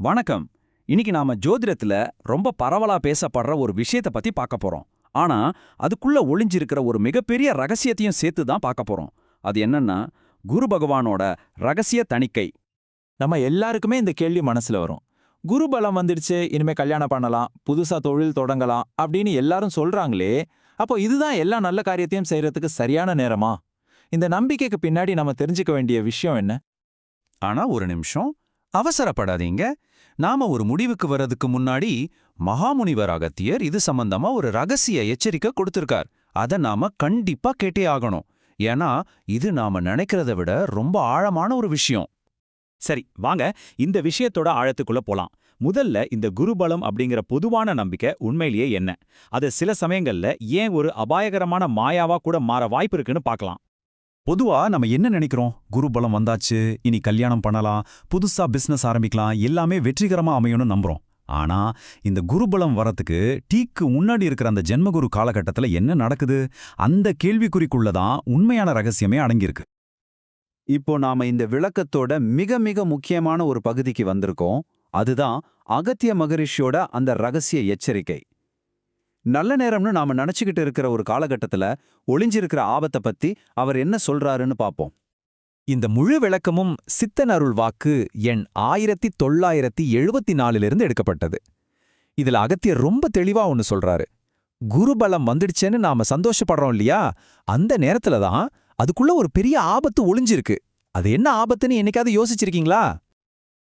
வணக்கம். இன்னைக்கு நாம ஜோதிடத்துல ரொம்ப பரவலா பேசப்படுற ஒரு விஷயத்தை பத்தி பார்க்க போறோம். ஆனா அதுக்குள்ள ஒளிஞ்சிருக்கிற ஒரு மிகப்பெரிய ரகசியத்தையும் சேர்த்து தான் பார்க்க போறோம். அது என்னன்னா குரு பகவானோட ரகசிய தணிக்கை. நம்ம எல்லாருக்குமே இந்த கேள்வி மனசுல வரும். குரு பலம் வந்துடுச்சு இனிமே கல்யாணம் பண்ணலாம் புதுசா தொழில் தொடங்கலாம் அப்படின்னு எல்லாரும் சொல்றாங்களே அப்போ இதுதான் எல்லா நல்ல காரியத்தையும் செய்யறதுக்கு சரியான நேரமா? இந்த நம்பிக்கைக்கு பின்னாடி நம்ம தெரிஞ்சுக்க வேண்டிய விஷயம் என்ன? ஆனா ஒரு நிமிஷம். அவசரப்படாதீங்க. நாம ஒரு முடிவுக்கு வர்றதுக்கு முன்னாடி மகாமுனிவர் அகத்தியர் இது சம்பந்தமா ஒரு ரகசிய எச்சரிக்கை கொடுத்திருக்கார். அத நாம கண்டிப்பா கேட்டே ஆகணும். ஏன்னா இது நாம நினைக்கிறத விட ரொம்ப ஆழமான ஒரு விஷயம். சரி வாங்க. இந்த விஷயத்தோட ஆழத்துக்குள்ள போலாம். முதல்ல இந்த குருபலம் அப்படிங்கிற பொதுவான நம்பிக்கை உண்மையிலேயே என்ன? அது சில சமயங்கள்ல ஏன் ஒரு அபாயகரமான மாயாவா கூட மாற வாய்ப்பு இருக்குன்னு பார்க்கலாம். பொதுவா நம்ம என்ன நினைக்கிறோம்? குரு பலம் வந்தாச்சு இனி கல்யாணம் பண்ணலாம் புதுசா பிசினஸ் ஆரம்பிக்கலாம் எல்லாமே வெற்றிகரமா அமையணும்னு நம்புறோம். ஆனா இந்த குருபலம் வரத்துக்கு டீக்கு முன்னாடி இருக்கிற அந்த ஜென்மகுரு காலகட்டத்துல என்ன நடக்குது? அந்த கேள்விக்குறிக்குள்ள தான் உண்மையான ரகசியமே அடங்கியிருக்கு. இப்போ நாம இந்த விளக்கத்தோட மிக மிக முக்கியமான ஒரு பகுதிக்கு வந்திருக்கோம். அதுதான் அகத்திய மகரிஷியோட அந்த ரகசிய எச்சரிக்கை. நல்ல நேரம்னு நாம நினைச்சுக்கிட்டு இருக்கிற ஒரு காலகட்டத்துல ஒளிஞ்சிருக்கிற ஆபத்தை பத்தி அவர் என்ன சொல்றாருன்னு பாப்போம். இந்த முழு விளக்கமும் சித்தன் அருள் வாக்கு எண் ஆயிரத்தி தொள்ளாயிரத்தி எழுபத்தி நாலிலிருந்து எடுக்கப்பட்டது. இதுல அகத்தியர் ரொம்ப தெளிவா ஒன்னு சொல்றாரு. குருபலம் வந்துடுச்சேன்னு நாம சந்தோஷப்படுறோம் இல்லையா? அந்த நேரத்துல தான் அதுக்குள்ள ஒரு பெரிய ஆபத்து ஒளிஞ்சிருக்கு. அது என்ன ஆபத்துன்னு என்னைக்காவது யோசிச்சிருக்கீங்களா?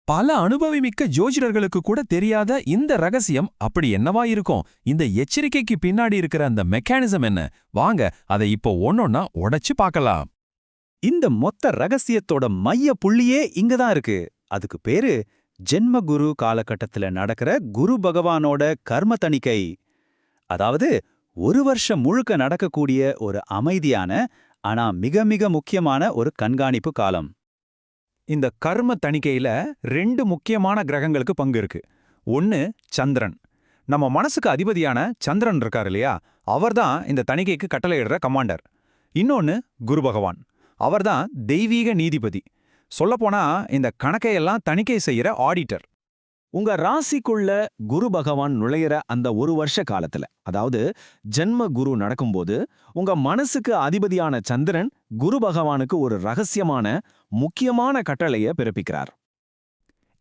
பல அனுபவமிக்க ஜோதிடர்களுக்கு கூட தெரியாத இந்த ரகசியம் அப்படி என்னவா இருக்கும்? இந்த எச்சரிக்கைக்கு பின்னாடி இருக்கிற அந்த மெக்கானிசம் என்ன? வாங்க அதை இப்போ ஒன்னொன்னா உடைச்சு பார்க்கலாம். இந்த மொத்த ரகசியத்தோட மைய புள்ளியே இங்க தான் இருக்கு. அதுக்கு பேரு ஜென்மகுரு குரு காலகட்டத்துல நடக்கிற குரு பகவானோட கர்ம தணிக்கை. அதாவது ஒரு வருஷம் முழுக்க நடக்கக்கூடிய ஒரு அமைதியான ஆனா மிக மிக முக்கியமான ஒரு கண்காணிப்பு காலம். இந்த கர்ம தணிக்கையில ரெண்டு முக்கியமான கிரகங்களுக்கு பங்கு இருக்கு. ஒன்னு சந்திரன். நம்ம மனசுக்கு அதிபதியான சந்திரன் இருக்கார் இல்லையா? அவர்தான் இந்த தணிக்கைக்கு கட்டளையிடுற கமாண்டர். இன்னொன்னு குரு பகவான். அவர்தான் தெய்வீக நீதிபதி. சொல்லப்போனா இந்த கணக்கையெல்லாம் தணிக்கை செய்யற ஆடிட்டர். உங்க ராசிக்குள்ள குரு பகவான் நுழையிற அந்த ஒரு வருஷ காலத்துல அதாவது ஜென்ம குரு நடக்கும்போது உங்க மனசுக்கு அதிபதியான சந்திரன் குரு பகவானுக்கு ஒரு ரகசியமான முக்கியமான கட்டளைய பிறப்பிக்கிறார்.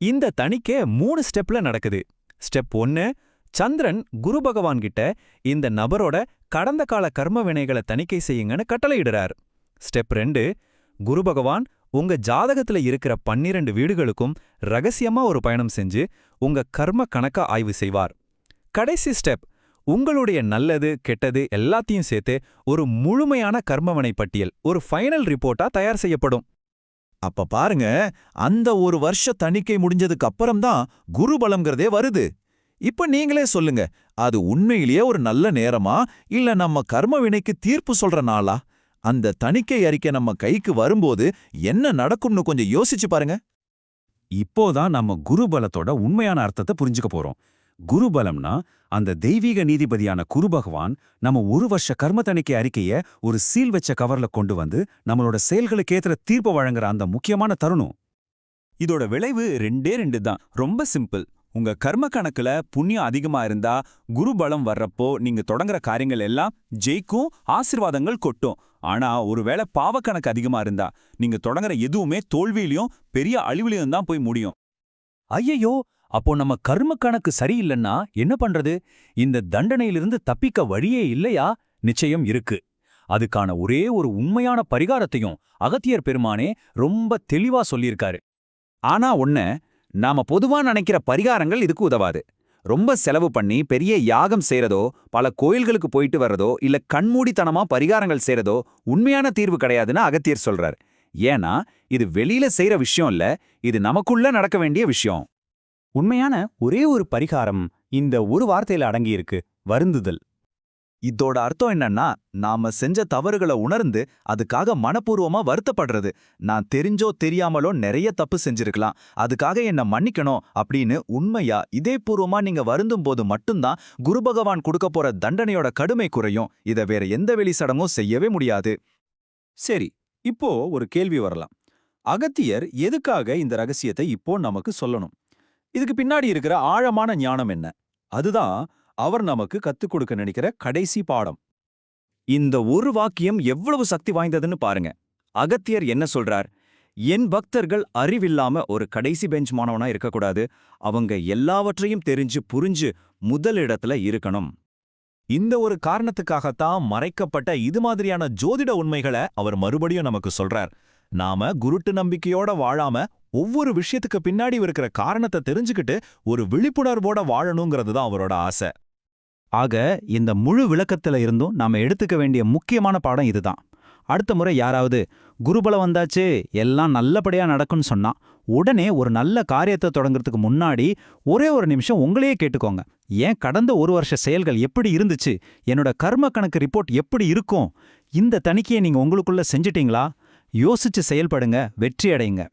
இந்த தணிக்கை மூணு ஸ்டெப்ல நடக்குது. ஸ்டெப் ஒன்னு சந்திரன் குரு பகவான் கிட்ட இந்த நபரோட கடந்த கால கர்ம வினைகளை தணிக்கை செய்யுங்கன்னு கட்டளையிடுறார். ஸ்டெப் ரெண்டு குரு பகவான் உங்க ஜாதகத்துல இருக்கிற பன்னிரண்டு வீடுகளுக்கும் ரகசியமா ஒரு பயணம் செஞ்சு உங்க கர்ம கணக்க ஆய்வு செய்வார். கடைசி ஸ்டெப் உங்களுடைய நல்லது கெட்டது எல்லாத்தையும் சேர்த்து ஒரு முழுமையான கர்மவனை பட்டியல் ஒரு ஃபைனல் ரிப்போர்ட்டா தயார் செய்யப்படும். அப்ப பாருங்க அந்த ஒரு வருஷ தணிக்கை முடிஞ்சதுக்கு அப்புறம்தான் குரு பலம்ங்கிறதே வருது. இப்ப நீங்களே சொல்லுங்க அது உண்மையிலேயே ஒரு நல்ல நேரமா இல்ல நம்ம கர்ம வினைக்கு தீர்ப்பு சொல்ற நாளா? அந்த தணிக்கை அறிக்கை நம்ம கைக்கு வரும்போது என்ன நடக்கும்னு கொஞ்சம் யோசிச்சு பாருங்க. இப்போதான் நம்ம குருபலத்தோட உண்மையான அர்த்தத்தை புரிஞ்சுக்க போறோம். குருபலம்னா அந்த தெய்வீக நீதிபதியான குரு பகவான் நம்ம ஒரு வருஷ கர்ம தணிக்கை அறிக்கைய ஒரு சீல் வச்ச கவர்ல கொண்டு வந்து நம்மளோட செயல்களுக்கு ஏத்துற தீர்ப்பு வழங்குற அந்த முக்கியமான தருணம். இதோட விளைவு ரெண்டே ரெண்டு தான். ரொம்ப சிம்பிள். உங்க கர்ம கணக்குல புண்ணியம் அதிகமா இருந்தா குரு பலம் வர்றப்போ நீங்க தொடங்குற காரியங்கள் எல்லாம் ஜெயிக்கும் ஆசிர்வாதங்கள் கொட்டும். ஆனா ஒருவேளை பாவக்கணக்கு அதிகமா இருந்தா நீங்க தொடங்குற எதுவுமே தோல்வியிலையும் பெரிய அழிவுலையும் தான் போய் முடியும். ஐயையோ! அப்போ நம்ம கர்ம கணக்கு சரியில்லைன்னா என்ன பண்றது? இந்த தண்டனையிலிருந்து தப்பிக்க வழியே இல்லையா? நிச்சயம் இருக்கு. அதுக்கான ஒரே ஒரு உண்மையான பரிகாரத்தையும் அகத்தியர் பெருமானே ரொம்ப தெளிவா சொல்லியிருக்காரு. ஆனா ஒண்ணு நாம பொதுவா நினைக்கிற பரிகாரங்கள் இதுக்கு உதவாது. ரொம்ப செலவு பண்ணி பெரிய யாகம் செய்யறதோ பல கோயில்களுக்கு போயிட்டு வர்றதோ இல்ல கண்மூடித்தனமா பரிகாரங்கள் செய்யறதோ உண்மையான தீர்வு கிடையாதுன்னு அகத்தியர் சொல்றார். ஏன்னா இது வெளியில செய்யற விஷயம் இல்ல இது நமக்குள்ள நடக்க வேண்டிய விஷயம். உண்மையான ஒரே ஒரு பரிகாரம் இந்த ஒரு வார்த்தையில அடங்கியிருக்கு வருந்துதல். இதோட அர்த்தம் என்னன்னா நாம செஞ்ச தவறுகளை உணர்ந்து அதுக்காக மனப்பூர்வமா வருத்தப்படுறது. நான் தெரிஞ்சோ தெரியாமலோ நிறைய தப்பு செஞ்சிருக்கலாம். அதுக்காக என்ன மன்னிக்கணும் அப்படின்னு உண்மையா இதேபூர்வமா நீங்க வருந்தும் போது மட்டும்தான் குரு பகவான் கொடுக்க போற தண்டனையோட கடுமை குறையும். இத வேற எந்த வெளி சடங்கும் செய்யவே முடியாது. சரி இப்போ ஒரு கேள்வி வரலாம். அகத்தியர் எதுக்காக இந்த ரகசியத்தை இப்போ நமக்கு சொல்லணும்? இதுக்கு பின்னாடி இருக்கிற ஆழமான ஞானம் என்ன? அதுதான் அவர் நமக்கு கத்துக் கொடுக்க நினைக்கிற கடைசி பாடம். இந்த ஒரு வாக்கியம் எவ்வளவு சக்தி வாய்ந்ததுன்னு பாருங்க. அகத்தியர் என்ன சொல்றார்? என் பக்தர்கள் அறிவில்லாம ஒரு கடைசி பெஞ்ச் மாணவனா இருக்கக்கூடாது. அவங்க எல்லாவற்றையும் தெரிஞ்சு புரிஞ்சு முதல் இடத்துல இருக்கணும். இந்த ஒரு காரணத்துக்காகத்தான் மறைக்கப்பட்ட இது மாதிரியான ஜோதிட உண்மைகளை அவர் மறுபடியும் நமக்கு சொல்றார். நாம குருட்டு நம்பிக்கையோட வாழாம ஒவ்வொரு விஷயத்துக்கு பின்னாடி இருக்கிற காரணத்தை தெரிஞ்சுக்கிட்டு ஒரு விழிப்புணர்வோட வாழணுங்கிறது தான் அவரோட ஆசை. ஆக இந்த முழு விளக்கத்துல இருந்தும் நாம எடுத்துக்க வேண்டிய முக்கியமான பாடம் இதுதான். அடுத்த முறை யாராவது குருபலம் வந்தாச்சு எல்லாம் நல்லபடியா நடக்கும்னு சொன்னா உடனே ஒரு நல்ல காரியத்தை தொடங்குறதுக்கு முன்னாடி ஒரே ஒரு நிமிஷம் உங்களையே கேட்டுக்கோங்க. ஏன் கடந்த ஒரு வருஷ செயல்கள் எப்படி இருந்துச்சு? என்னோட கர்ம கணக்கு ரிப்போர்ட் எப்படி இருக்கும்? இந்த தணிக்கையை நீங்க உங்களுக்குள்ள செஞ்சிட்டீங்களா? யோசிச்சு செயல்படுங்க வெற்றி அடையுங்க